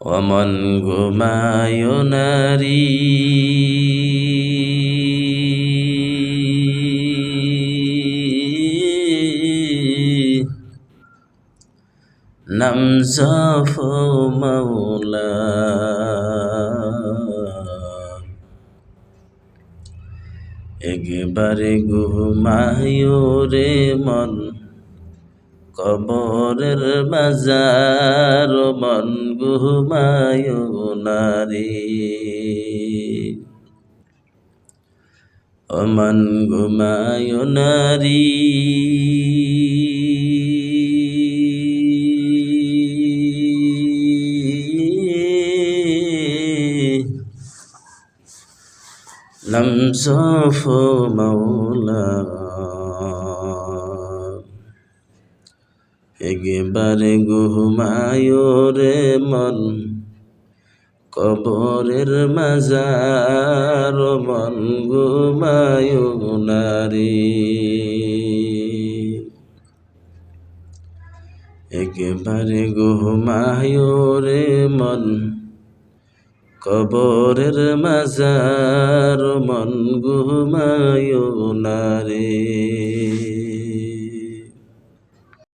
অমন ঘুমায় নারী। নাম জফ মৌলা একবারে ঘুমায় রে মন। কবরের বাজার মন ঘুমায় নারী অমন ঘুমায় নারী لمزف مولا একবারে ঘুমায় মন, কবরের মাজার মন ঘুমায় নারী। একবারে ঘুমায় মন, কবরের মাজার মন ঘুমায় নারে।